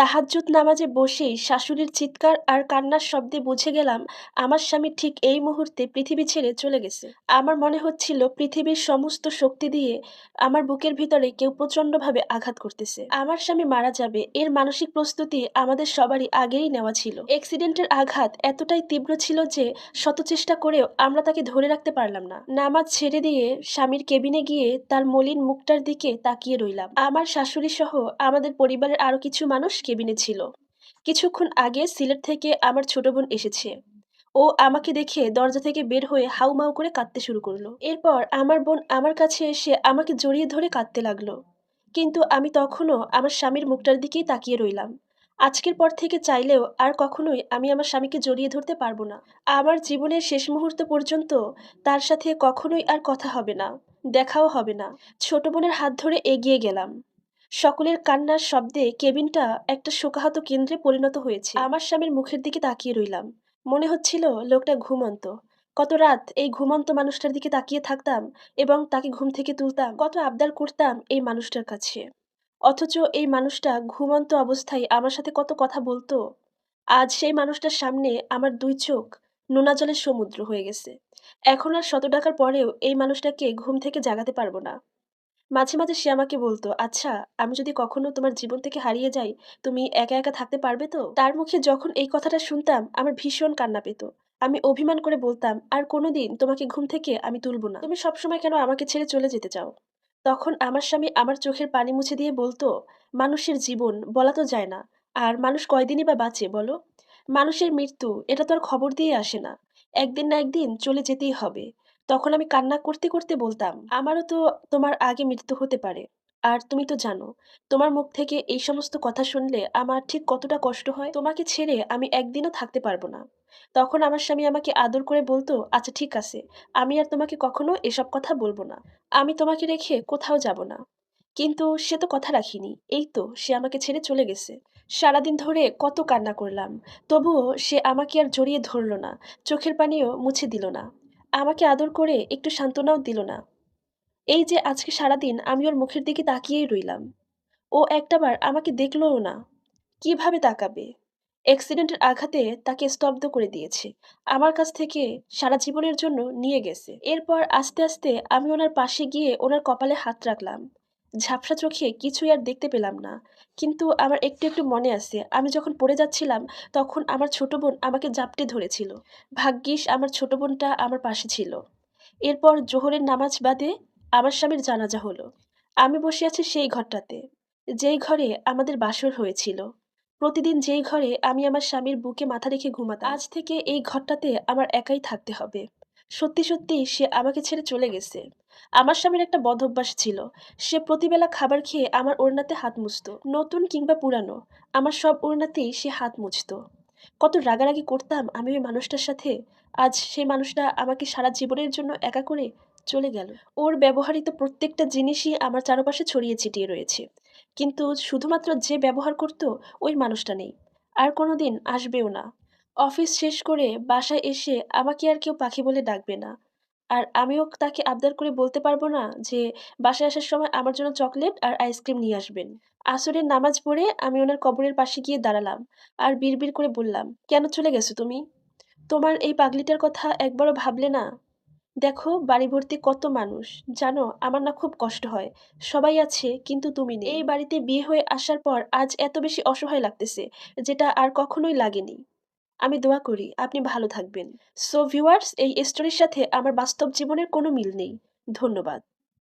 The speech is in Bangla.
তাহাজ্জুদ নামাজে বসেই শাশুড়ির চিৎকার আর কান্নার শব্দে বুঝে গেলাম, আমার স্বামী ঠিক এই মুহূর্তে পৃথিবী ছেড়ে চলে গেছে। আমার মনে হচ্ছিল পৃথিবীর সমস্ত শক্তি দিয়ে আমার বুকের ভিতরে কেউ প্রচণ্ডভাবে আঘাত করতেছে। আমার স্বামী মারা যাবে, এর মানসিক প্রস্তুতি আমাদের সবারই আগেই নেওয়া ছিল। অ্যাক্সিডেন্টের আঘাত এতটাই তীব্র ছিল যে শত চেষ্টা করেও আমরা তাকে ধরে রাখতে পারলাম না। নামাজ ছেড়ে দিয়ে স্বামীর কেবিনে গিয়ে তার মলিন মুখটার দিকে তাকিয়ে রইলাম। আমার শাশুড়ি সহ আমাদের পরিবারের আরও কিছু মানুষ কেবিনে ছিল। কিছুক্ষণ আগে সিলেট থেকে আমার ছোট বোন এসেছে। ও আমাকে দেখে দরজা থেকে বের হয়ে হাউমাউ করে কাঁদতে শুরু করল। এরপর আমার বোন আমার কাছে এসে আমাকে জড়িয়ে ধরে কাঁদতে লাগল। কিন্তু আমি তখনও আমার স্বামীর মুখটার দিকেই তাকিয়ে রইলাম। আজকের পর থেকে চাইলেও আর কখনোই আমি আমার স্বামীকে জড়িয়ে ধরতে পারব না। আমার জীবনের শেষ মুহূর্ত পর্যন্ত তার সাথে কখনোই আর কথা হবে না, দেখাও হবে না। ছোট বোনের হাত ধরে এগিয়ে গেলাম। সকলের কান্নার শব্দে কেবিনটা একটা শোকাহত কেন্দ্রে পরিণত হয়েছে। আমার স্বামীর মুখের দিকে তাকিয়ে রইলাম। মনে হচ্ছিল লোকটা ঘুমন্ত। কত রাত এই ঘুমন্ত মানুষটার দিকে তাকিয়ে থাকতাম এবং তাকে ঘুম থেকে তুলতাম। কত আবদার করতাম এই মানুষটার কাছে। অথচ এই মানুষটা ঘুমন্ত অবস্থায় আমার সাথে কত কথা বলতো। আজ সেই মানুষটার সামনে আমার দুই চোখ নোনা জলের সমুদ্র হয়ে গেছে। এখন আর শত টাকার পরেও এই মানুষটাকে ঘুম থেকে জাগাতে পারব না। মাঝে মাঝে সে আমাকে বলতো আচ্ছা আমি যদি কখনো তোমার জীবন থেকে হারিয়ে যাই, তুমি একা একা থাকতে পারবে তো? তার মুখে যখন এই কথাটা শুনতাম, আমার ভীষণ কান্না পেত। আমি অভিমান করে বলতাম, আর কোনোদিন তোমাকে ঘুম থেকে আমি তুলব না। তুমি সবসময় কেন আমাকে ছেড়ে চলে যেতে চাও? তখন আমার স্বামী আমার চোখের পানি মুছে দিয়ে বলতো, মানুষের জীবন বলা তো যায় না। আর মানুষ কয়দিনই বা বাঁচে বলো? মানুষের মৃত্যু, এটা তো আর খবর দিয়ে আসে না। একদিন না একদিন চলে যেতেই হবে। তখন আমি কান্না করতে করতে বলতাম, আমারও তো তোমার আগে মৃত্যু হতে পারে। আর তুমি তো জানো, তোমার মুখ থেকে এই সমস্ত কথা শুনলে আমার ঠিক কতটা কষ্ট হয়। তোমাকে ছেড়ে আমি একদিনও থাকতে পারব না। তখন আমার স্বামী আমাকে আদর করে বলতো আচ্ছা ঠিক আছে, আমি আর তোমাকে কখনো এসব কথা বলব না। আমি তোমাকে রেখে কোথাও যাব না। কিন্তু সে তো কথা রাখিনি। এই তো সে আমাকে ছেড়ে চলে গেছে। সারাদিন ধরে কত কান্না করলাম, তবুও সে আমাকে আর জড়িয়ে ধরল না, চোখের পানিও মুছে দিল না। আমাকে আদর করে একটু সান্ত্বনাও দিল না। এই যে আজকে সারাদিন আমি ওর মুখের দিকে তাকিয়েই রইলাম। ও একটাবার আমাকে দেখলও না। কীভাবে তাকাবে? অ্যাক্সিডেন্টের আঘাতে তাকে স্তব্ধ করে দিয়েছে। আমার কাছ থেকে সারা জীবনের জন্য নিয়ে গেছে। এরপর আস্তে আস্তে আমি ওনার পাশে গিয়ে ওনার কপালে হাত রাখলাম। ঝাপসা চোখে কিছুই আর দেখতে পেলাম না। কিন্তু আমার একটু একটু মনে আছে, আমি যখন পড়ে যাচ্ছিলাম তখন আমার ছোট বোন আমাকে জাপটে ধরেছিল। ভাগ্যিস আমার ছোট বোনটা আমার পাশে ছিল। এরপর জোহরের নামাজ বাদে আমার স্বামীর জানাজা হলো। আমি বসে আছি সেই ঘরটাতে, যেই ঘরে আমাদের বাসর হয়েছিল। প্রতিদিন যেই ঘরে আমি আমার স্বামীর বুকে মাথা রেখে ঘুমাতাম, আজ থেকে এই ঘরটাতে আমার একাই থাকতে হবে। সত্যি সত্যি সে আমাকে ছেড়ে চলে গেছে। আমার স্বামীর একটা বদ অভ্যাস ছিল। সে প্রতিবেলা খাবার খেয়ে আমার ওড়নাতে হাত মুছতো। নতুন কিংবা পুরানো, আমার সব ওড়নাতেই সে হাত মুছতো। কত রাগারাগি করতাম আমি ওই মানুষটার সাথে। আজ সেই মানুষটা আমাকে সারা জীবনের জন্য একা করে চলে গেল। ওর ব্যবহারিত প্রত্যেকটা জিনিসই আমার চারপাশে ছড়িয়ে ছিটিয়ে রয়েছে। কিন্তু শুধুমাত্র যে ব্যবহার করতো ওই মানুষটা নেই। আর কোনো দিন আসবেও না। অফিস শেষ করে বাসায় এসে আমাকে আর কেউ পাখি বলে ডাকবে না। আর আমিও তাকে আবদার করে বলতে পারব না যে বাসায় আসার সময় আমার জন্য চকলেট আর আইসক্রিম নিয়ে আসবেন। আসরের নামাজ পড়ে আমি ওনার কবরের পাশে গিয়ে দাঁড়ালাম আর বিড়বিড় করে বললাম, কেন চলে গেছো তুমি? তোমার এই পাগলিটার কথা একবারও ভাবলে না? দেখো বাড়ি ভর্তি কত মানুষ, জানো আমার না খুব কষ্ট হয়, সবাই আছে কিন্তু তুমি নেই। এই বাড়িতে বিয়ে হয়ে আসার পর আজ এত বেশি অসহায় লাগতেছে, যেটা আর কখনোই লাগেনি। আমি দোয়া করি, আপনি ভালো থাকবেন। সো ভিউয়ার্স এই স্টোরির সাথে আমার বাস্তব জীবনের কোনো মিল নেই। ধন্যবাদ।